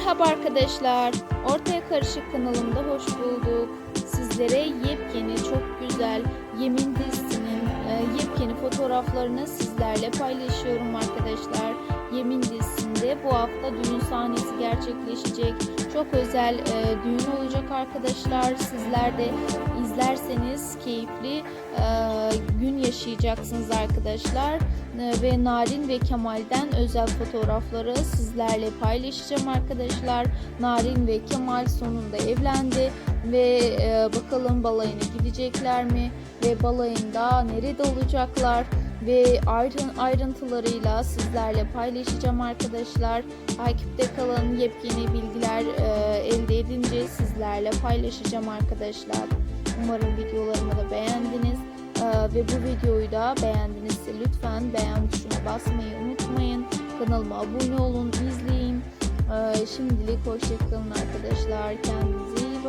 Merhaba arkadaşlar. Ortaya Karışık kanalımda hoş bulduk. Sizlere yepyeni, çok güzel Yemin dizisinin e, yepyeni fotoğraflarını sizlerle paylaşıyorum arkadaşlar. Bu hafta düğün sahnesi gerçekleşecek. Çok özel e, düğün olacak arkadaşlar. Sizler de izlerseniz keyifli e, gün yaşayacaksınız arkadaşlar. E, ve Narin ve Kemal'den özel fotoğrafları sizlerle paylaşacağım arkadaşlar. Narin ve Kemal sonunda evlendi ve e, bakalım balayına gidecekler mi ve balayında nerede olacaklar ve ayrın ayrıntılarıyla sizlerle paylaşacağım arkadaşlar. Takipte kalın. Yepyeni bilgiler e, elde edince sizlerle paylaşacağım arkadaşlar. Umarım videolarımı da beğendiniz. Ee, ve bu videoyu da beğendinizse lütfen beğen tuşuna basmayı unutmayın. Kanalıma abone olun, izleyin. Ee, şimdilik hoşçakalın arkadaşlar. Kendinize iyi